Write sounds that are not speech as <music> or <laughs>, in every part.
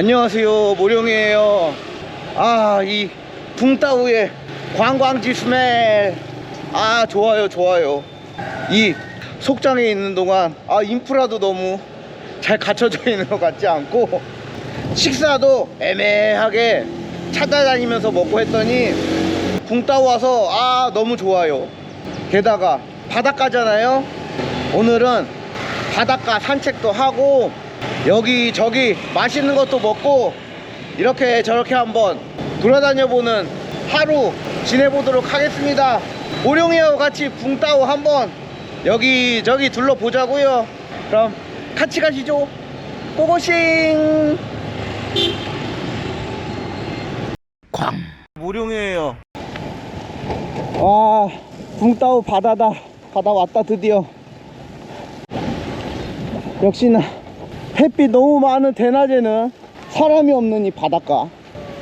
안녕하세요 모룡이에요. 아 이 붕따우의 관광지 스멜. 아 좋아요 좋아요. 이 속장에 있는 동안 아 인프라도 너무 잘 갖춰져 있는 것 같지 않고 식사도 애매하게 찾아다니면서 먹고 했더니 붕따우 와서 아 너무 좋아요. 게다가 바닷가잖아요? 오늘은 바닷가 산책도 하고 여기 저기 맛있는 것도 먹고 이렇게 저렇게 한번 돌아다녀 보는 하루 지내보도록 하겠습니다. 오룡이하고 같이 붕따오 한번 여기 저기 둘러보자고요. 그럼 같이 가시죠. 고고싱! 광 모룡이에요. 와 붕따오 바다다. 바다 왔다 드디어. 역시나 햇빛 너무 많은 대낮에는 사람이 없는 이 바닷가.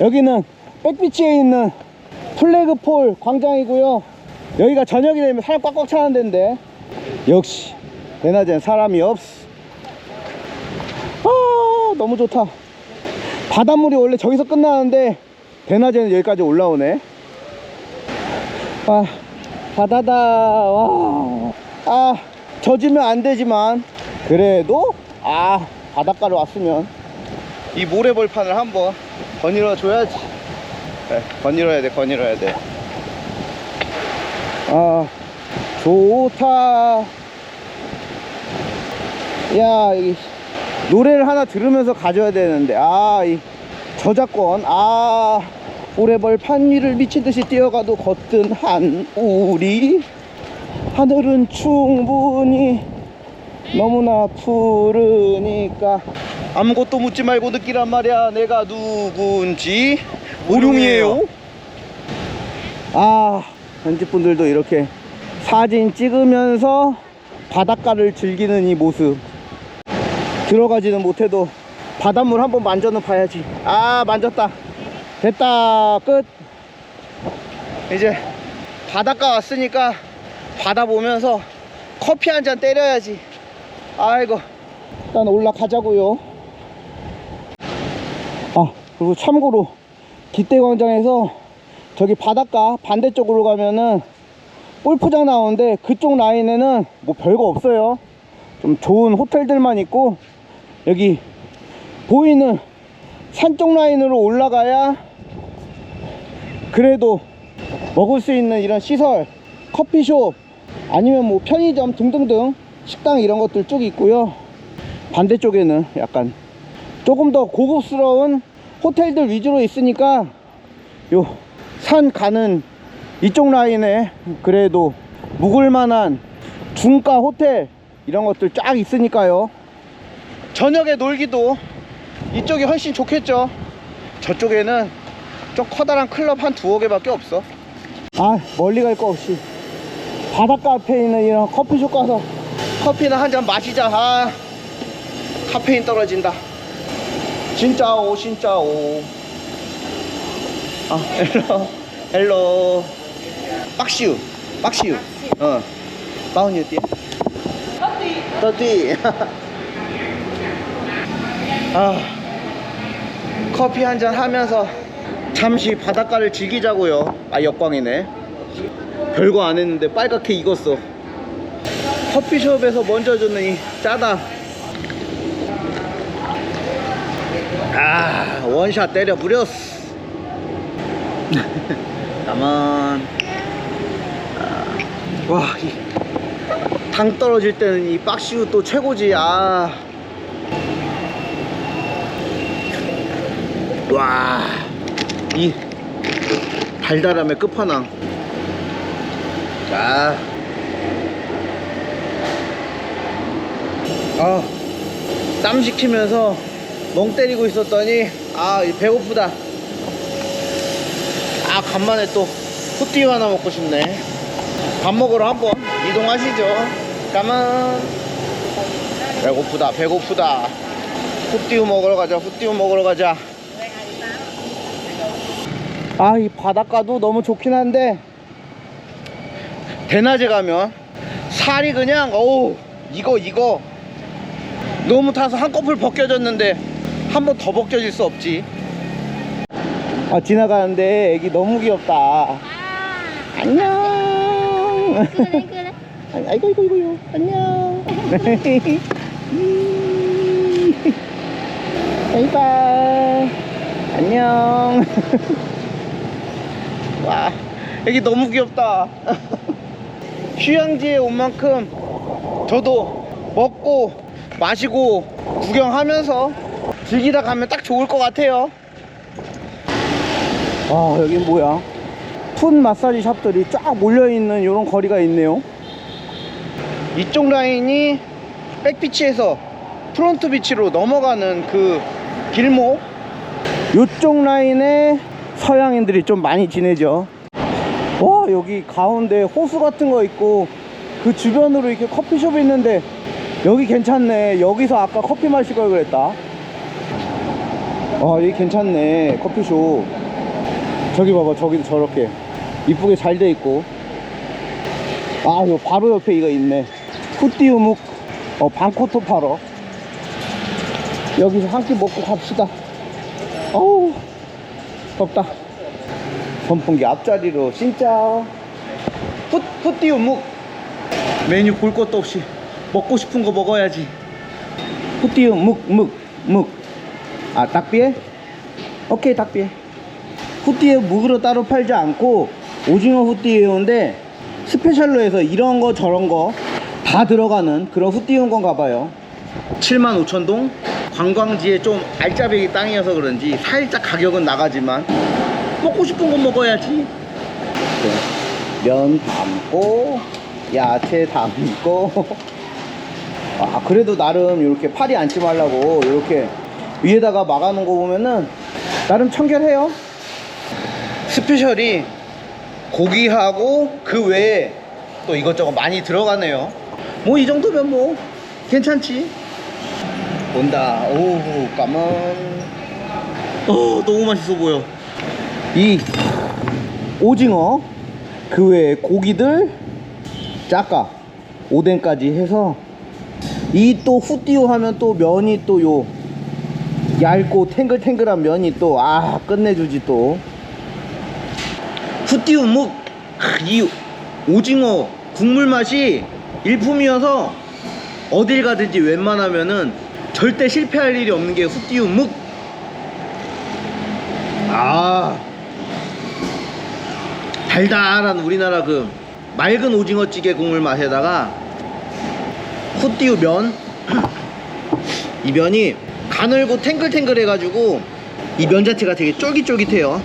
여기는 백비치에 있는 플래그폴 광장이고요. 여기가 저녁이 되면 사람 꽉꽉 차는 데인데. 역시 대낮엔 사람이 없어. 아 너무 좋다. 바닷물이 원래 저기서 끝나는데 대낮에는 여기까지 올라오네. 아 바다다. 와아 젖으면 안 되지만 그래도 아 바닷가로 왔으면 이 모래벌판을 한번 거닐어 줘야지. 그래, 거닐어야 돼 거닐어야 돼아 좋다. 야 여기 노래를 하나 들으면서 가져야 되는데 아 이 저작권 아 모래벌판 위를 미친듯이 뛰어가도 걷든 한 우리 하늘은 충분히 너무나 푸르니까 아무것도 묻지 말고 느끼란 말이야. 내가 누군지. 오룡이에요. 아 편집분들도 이렇게 사진 찍으면서 바닷가를 즐기는 이 모습. 들어가지는 못해도 바닷물 한번 만져는 봐야지. 아 만졌다. 됐다. 끝. 이제 바닷가 왔으니까 바다 보면서 커피 한 잔 때려야지 아이고 일단 올라가자고요. 아 그리고 참고로 기대광장에서 저기 바닷가 반대쪽으로 가면은 골프장 나오는데 그쪽 라인에는 뭐 별거 없어요. 좀 좋은 호텔들만 있고 여기 보이는 산쪽 라인으로 올라가야 그래도 먹을 수 있는 이런 시설 커피숍 아니면 뭐 편의점 등등등 식당 이런 것들 쭉 있고요. 반대쪽에는 약간 조금 더 고급스러운 호텔들 위주로 있으니까 요 산 가는 이쪽 라인에 그래도 묵을 만한 중가 호텔 이런 것들 쫙 있으니까요. 저녁에 놀기도 이쪽이 훨씬 좋겠죠. 저쪽에는 좀 커다란 클럽 한 두어 개밖에 없어. 아 멀리 갈 거 없이 바닷가 앞에 있는 이런 커피숍 가서 커피나 한 잔 마시자. 아 카페인 떨어진다. 진짜 오 진짜 오. 아 헬로 헬로. 박시우 박시우. 어 nhiêu tiền 터띠. 아 커피 한 잔 하면서 잠시 바닷가를 즐기자고요. 아 역광이네. 별거 안 했는데 빨갛게 익었어 커피숍에서 먼저 주는 이 짜다. 아 원샷 때려 부렸어. <laughs> 가만 와당 떨어질 때는 이 박시우 또 최고지. 아. 와, 이 달달함의 끝판왕. 자, 아, 땀 식히면서 멍 때리고 있었더니 아, 이 배고프다. 아, 간만에 또 후띠 하나 먹고 싶네. 밥 먹으러 한번 이동하시죠. 가만. 배고프다, 배고프다. 후띠우 먹으러 가자, 후띠우 먹으러 가자. 아, 이 바닷가도 너무 좋긴 한데, 대낮에 가면 살이 그냥, 어우, 이거, 이거. 너무 타서 한꺼풀 벗겨졌는데, 한 번 더 벗겨질 수 없지. 아 지나가는데 애기 너무 귀엽다. 아, 안녕. 그래 그래. 아이- 아이고 이거 이거요. 안녕. <laughs> 바이바이. 안녕. <laughs> 와 애기 너무 귀엽다. <laughs> 휴양지에 온 만큼 저도 먹고 마시고 구경하면서 즐기다 가면 딱 좋을 것 같아요. 아 여긴 뭐야? 풋 마사지 샵들이 쫙 몰려있는 이런 거리가 있네요. 이쪽 라인이 백비치에서 프론트 비치로 넘어가는 그 길목. 이쪽 라인에 서양인들이 좀 많이 지내죠. 와 여기 가운데 호수 같은 거 있고 그 주변으로 이렇게 커피숍이 있는데 여기 괜찮네. 여기서 아까 커피 마실 걸 그랬다. 아 여기 괜찮네. 커피숍. 저기 봐봐. 저기도 저렇게. 이쁘게 잘 돼 있고. 아 이거 바로 옆에 이거 있네. 후띠우묵. 어 방코토 팔어. 여기서 한 끼 먹고 갑시다. 어우 덥다. 선풍기 앞자리로 진짜 후, 후띠우묵. 메뉴 볼 것도 없이 먹고 싶은 거 먹어야지. 후띠우묵 묵 묵 아 닭비에? 오케이 닭비에. 후띠에 묵으로 따로 팔지 않고 오징어 후띠에요인데 스페셜로 해서 이런 거 저런 거 다 들어가는 그런 후띠인 건가 봐요. 75,000동? 관광지에 좀 알짜배기 땅이어서 그런지 살짝 가격은 나가지만 먹고 싶은 거 먹어야지. 네. 면 담고 야채 담고 <laughs> 아 그래도 나름 이렇게 팔이 앉지 말라고 이렇게 위에다가 막아놓은 거 보면은 나름 청결해요. 스페셜이 고기하고 그 외에 또 이것저것 많이 들어가네요. 뭐 이 정도면 뭐 괜찮지? 온다. 오우 까만. 어 너무 맛있어 보여. 이 오징어 그 외에 고기들 짜까 오뎅까지 해서 이 또 후띠오 하면 또 면이 또 요 얇고 탱글탱글한 면이 또 아 끝내주지 또 후띠오 묵이 오징어 국물 맛이 일품이어서 어딜 가든지 웬만하면은 절대 실패할 일이 없는 게 후띠우 묵. 아 달달한 우리나라 그 맑은 오징어찌개 국물 맛에다가 후띠우 면. 이 면이 가늘고 탱글탱글 해가지고 이 면 자체가 되게 쫄깃쫄깃해요.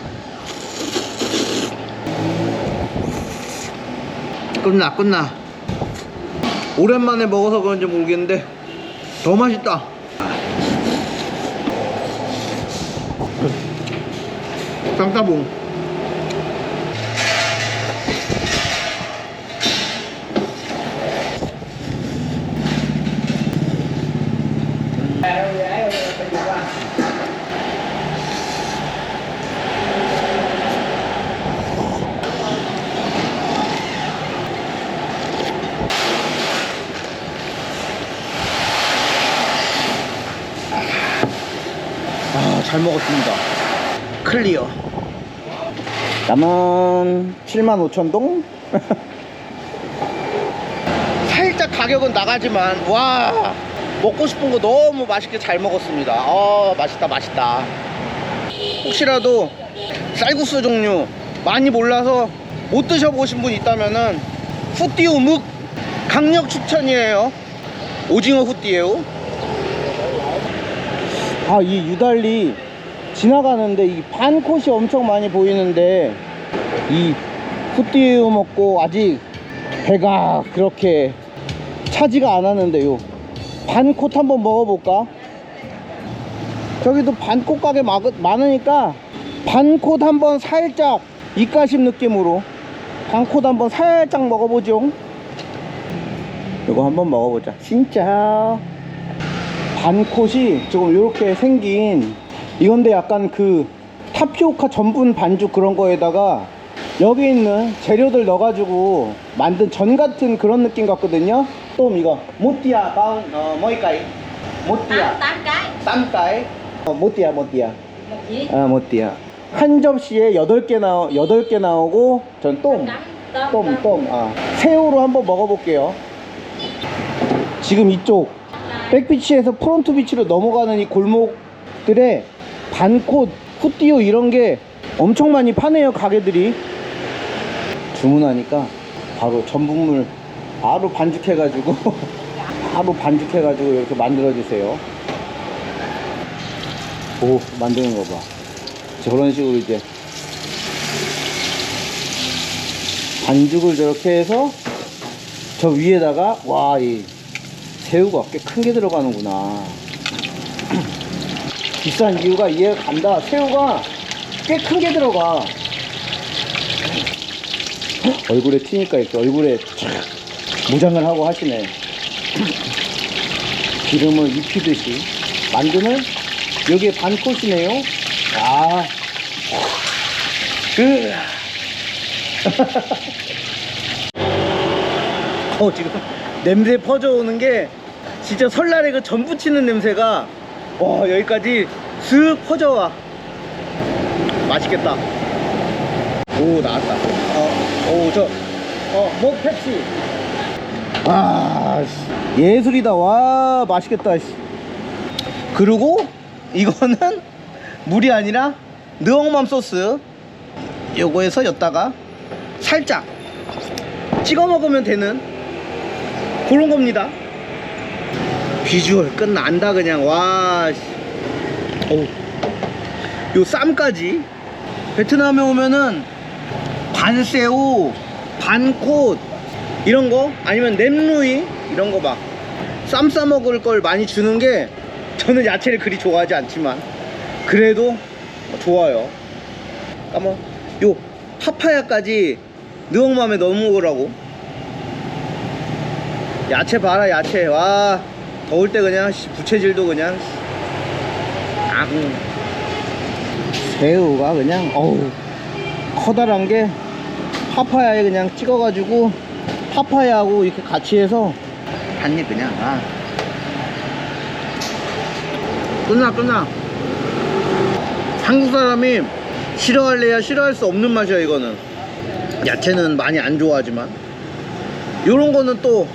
끝나 끝나 오랜만에 먹어서 그런지 모르겠는데 더 맛있다 쌍따봉 아, 잘 먹었습니다. 클리어. 남은 75,000동? <laughs> 살짝 가격은 나가지만, 와, 먹고 싶은 거 너무 맛있게 잘 먹었습니다. 아, 맛있다, 맛있다. 혹시라도 쌀국수 종류 많이 몰라서 못 드셔보신 분 있다면은 후띠우 묵 강력 추천이에요. 오징어 후띠에요. 아, 이 유달리 지나가는데 이 반콧이 엄청 많이 보이는데 이 후띠우 먹고 아직 배가 그렇게 차지가 않았는데요. 반콧 한번 먹어볼까? 저기도 반콧 가게 막, 많으니까 반콧 한번 살짝 입가심 느낌으로 반콧 한번 살짝 먹어보죠. 이거 한번 먹어보자. 진짜. 반콧이 조금 이렇게 생긴 이건데 약간 그 타피오카 전분 반죽 그런 거에다가 여기 있는 재료들 넣어가지고 만든 전 같은 그런 느낌 같거든요. 또 이거 모띠아 바운 어 뭐이까이 tám cái 쌈까이 어, 모띠야 모띠야? 아 모띠야 한 접시에 8개 나오 8개 나오고 전 똥. 똥, 똥. 아. 새우로 한번 먹어볼게요. 지금 이쪽 백비치에서 프론트 비치로 넘어가는 이 골목들에 반콧, 후띠오 이런 게 엄청 많이 파네요, 가게들이. 주문하니까 바로 전분물 바로 반죽해가지고 <laughs> 바로 반죽해가지고 이렇게 만들어주세요. 오, 만드는 거 봐. 저런 식으로 이제 반죽을 저렇게 해서 저 위에다가 와이 새우가 꽤 큰 게 들어가는구나. 비싼 이유가 이해가 간다. 새우가 꽤 큰 게 들어가. 헉, 얼굴에 튀니까 이렇게 얼굴에 촥 무장을 하고 하시네. 기름을 입히듯이. 만드는 여기에 반코시네요. 아. 그. <laughs> 어 지금 냄새 퍼져오는 게 진짜 설날에 그 전 부치는 냄새가 와 여기까지 슥 퍼져와 맛있겠다 오 나왔다 어오저어목 펩시 아 씨. 예술이다 와 맛있겠다 씨. 그리고 이거는 물이 아니라 느엉맘 소스 요거에서 였다가 살짝 찍어 먹으면 되는 그런 겁니다. 비주얼 끝난다 그냥 와. 씨. 어우. 요 쌈까지 베트남에 오면은 반새우, 반콧 이런 거 아니면 냄루이 이런 거 막 쌈 싸 먹을 걸 많이 주는 게 저는 야채를 그리 좋아하지 않지만 그래도 좋아요. 까만 요 파파야까지 느엉맘에 넣어 먹으라고 야채 봐라 야채 와 더울 때 그냥 씨, 부채질도 그냥 아 새우가 그냥 어우 커다란 게 파파야에 그냥 찍어가지고 파파야하고 이렇게 같이 해서 한 입 그냥 아. 끝나 끝나 한국 사람이 싫어할래야 싫어할 수 없는 맛이야 이거는. 야채는 많이 안 좋아하지만. 요런 거는 또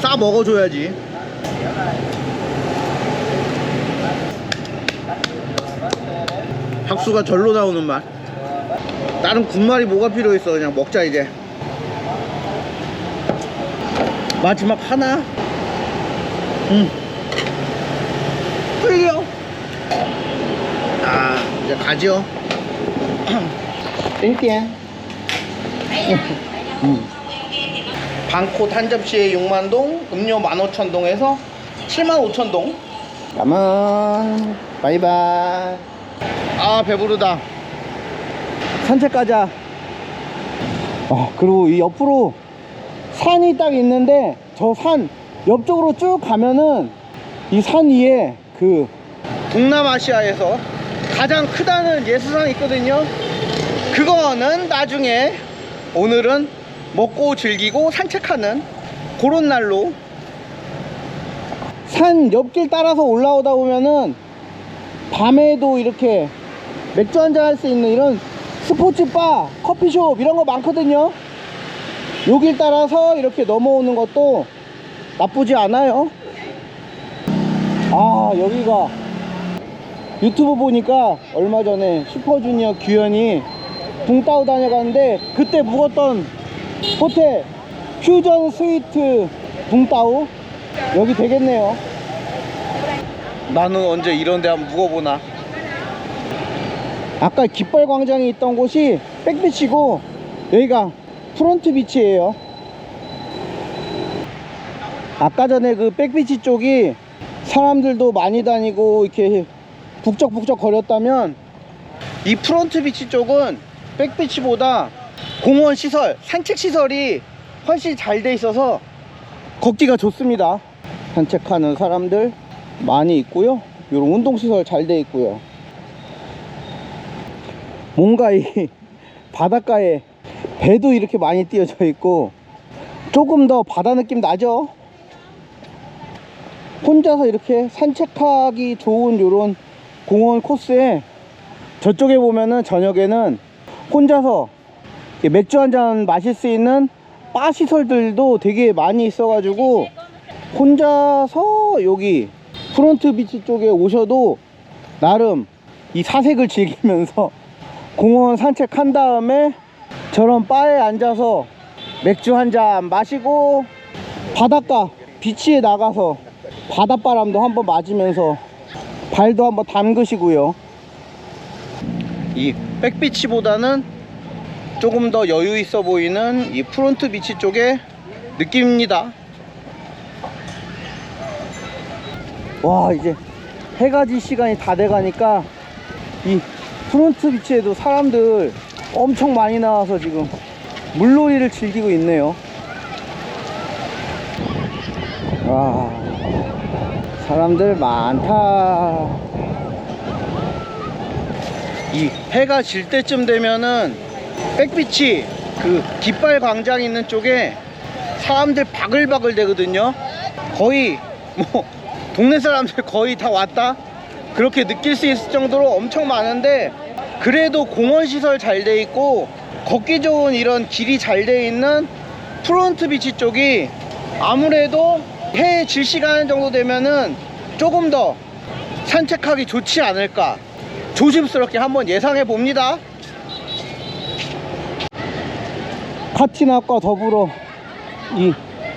싸 먹어줘야지 박수가 절로 나오는 맛. 다른 군말이 뭐가 필요했어? 그냥 먹자 이제. 마지막 하나? 음. 끌려. 아 이제 가지요 <clears throat> 땡땡 음. 방콧 한 접시에 6만동 음료 15,000동에서 75,000동. 가만. 바이바이. 아 배부르다. 산책 가자. 아 그리고 이 옆으로 산이 딱 있는데 저 산 옆쪽으로 쭉 가면은 이 산 위에 그 동남아시아에서 가장 크다는 예수산이 있거든요. 그거는 나중에 오늘은 먹고 즐기고 산책하는 그런 날로 산 옆길 따라서 올라오다 보면은 밤에도 이렇게 맥주 한잔 할 수 있는 이런 스포츠바, 커피숍 이런 거 많거든요. 여길 따라서 이렇게 넘어오는 것도 나쁘지 않아요. 아 여기가 유튜브 보니까 얼마 전에 슈퍼주니어 규현이 붕따오 다녀갔는데 그때 묵었던 호텔 퓨전 스위트 붕따오? 여기 되겠네요. 나는 언제 이런 데 한번 묵어보나? 아까 깃발 광장이 있던 곳이 백비치고 여기가 프론트 비치예요. 아까 전에 그 백비치 쪽이 사람들도 많이 다니고 이렇게 북적북적 거렸다면 이 프론트 비치 쪽은 백비치보다 공원 시설, 산책 시설이 훨씬 잘 돼 있어서 걷기가 좋습니다. 산책하는 사람들 많이 있고요. 이런 운동 시설 잘 돼 있고요. 뭔가 이 <laughs> 바닷가에 배도 이렇게 많이 띄어져 있고 조금 더 바다 느낌 나죠? 혼자서 이렇게 산책하기 좋은 이런 공원 코스에 저쪽에 보면은 저녁에는 혼자서 맥주 한 잔 마실 수 있는 바 시설들도 되게 많이 있어가지고 혼자서 여기 프론트 비치 쪽에 오셔도 나름 이 사색을 즐기면서 <laughs> 공원 산책한 다음에 저런 바에 앉아서 맥주 한 잔 마시고 바닷가 비치에 나가서 바닷바람도 한번 맞으면서 발도 한번 담그시고요. 이 백비치보다는 조금 더 여유 있어 보이는 이 프론트 비치 쪽의 느낌입니다. 와 이제 해가 질 시간이 다 돼가니까 이 프론트 비치에도 사람들 엄청 많이 나와서 지금 물놀이를 즐기고 있네요. 와 사람들 많다. 이 해가 질 때쯤 되면은 백비치 그 깃발 광장 있는 쪽에 사람들 바글바글 되거든요. 거의 뭐 동네 사람들 거의 다 왔다? 그렇게 느낄 수 있을 정도로 엄청 많은데 그래도 공원 시설 잘 돼 있고 걷기 좋은 이런 길이 잘 돼 있는 프론트 비치 쪽이 아무래도 해 질 시간 정도 되면은 조금 더 산책하기 좋지 않을까. 조심스럽게 한번 예상해 봅니다 카티나과 더불어 이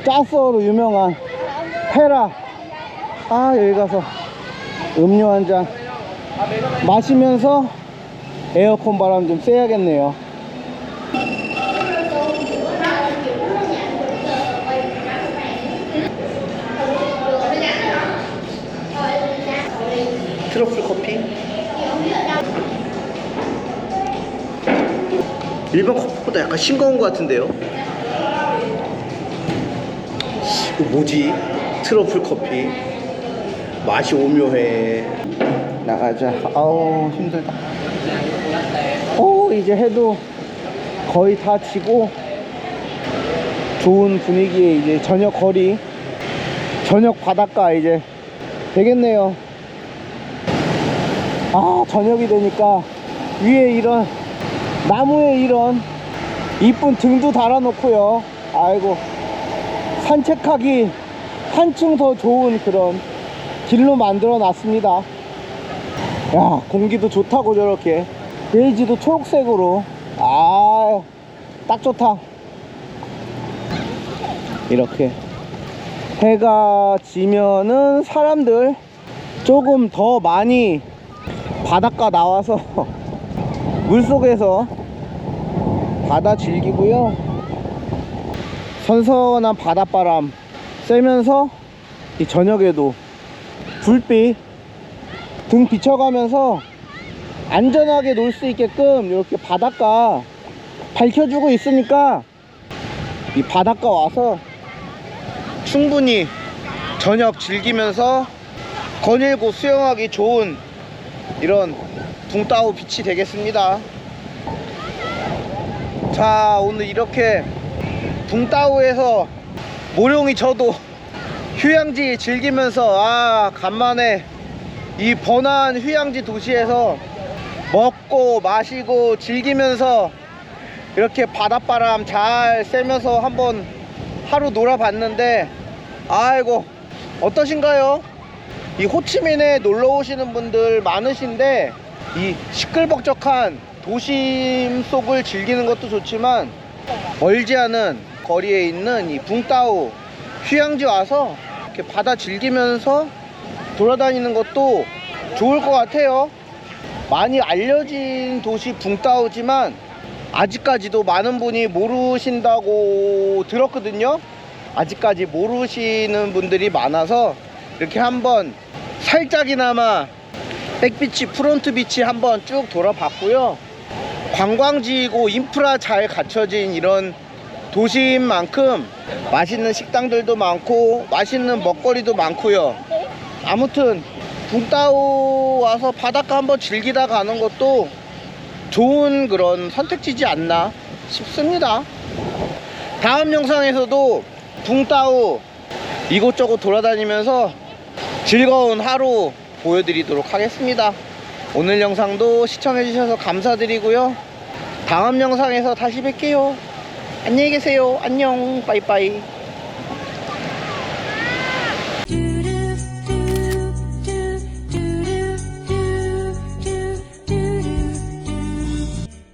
짜스어로 유명한 헤라. 아 여기 가서 음료 한 잔 마시면서 에어컨 바람 좀 쐬야겠네요. 트러플 커피? 일반 커피보다 약간 싱거운 것 같은데요? 이거 뭐지? 트러플 커피. 맛이 오묘해. 나가자. 아우 힘들다. 오 이제 해도 거의 다 지고 좋은 분위기에 이제 저녁 거리 저녁 바닷가 이제 되겠네요. 아 저녁이 되니까 위에 이런 나무에 이런 이쁜 등도 달아놓고요. 아이고 산책하기 한층 더 좋은 그런 길로 만들어 놨습니다. 야 공기도 좋다고 저렇게. 베이지도 초록색으로. 아 딱 좋다. 이렇게. 해가 지면은 사람들 조금 더 많이 바닷가 나와서 <laughs> 물속에서 바다 즐기고요. 선선한 바닷바람 쐬면서 이 저녁에도 불빛 등 비춰가면서 안전하게 놀 수 있게끔 이렇게 바닷가 밝혀주고 있으니까 이 바닷가 와서 충분히 저녁 즐기면서 거닐고 수영하기 좋은 이런 붕따오 빛이 되겠습니다 자 오늘 이렇게 붕따오에서 모룡이 저도 휴양지 즐기면서 아 간만에 이 번화한 휴양지 도시에서 먹고 마시고 즐기면서 이렇게 바닷바람 잘 쐬면서 한번 하루 놀아봤는데 아이고 어떠신가요? 이 호치민에 놀러 오시는 분들 많으신데 이 시끌벅적한 도심 속을 즐기는 것도 좋지만 멀지 않은 거리에 있는 이 붕따오 휴양지 와서 이렇게 바다 즐기면서 돌아다니는 것도 좋을 것 같아요. 많이 알려진 도시 붕따오지만 아직까지도 많은 분이 모르신다고 들었거든요. 아직까지 모르시는 분들이 많아서 이렇게 한번 살짝이나마 백비치 프론트 비치 한번 쭉 돌아봤고요. 관광지이고 인프라 잘 갖춰진 이런 도시인 만큼 맛있는 식당들도 많고 맛있는 먹거리도 많고요. 아무튼 붕따오 와서 바닷가 한번 즐기다 가는 것도 좋은 그런 선택지지 않나 싶습니다. 다음 영상에서도 붕따오 이곳저곳 돌아다니면서 즐거운 하루 보여드리도록 하겠습니다. 오늘 영상도 시청해주셔서 감사드리고요. 다음 영상에서 다시 뵐게요. 안녕히 계세요. 안녕. 빠이빠이.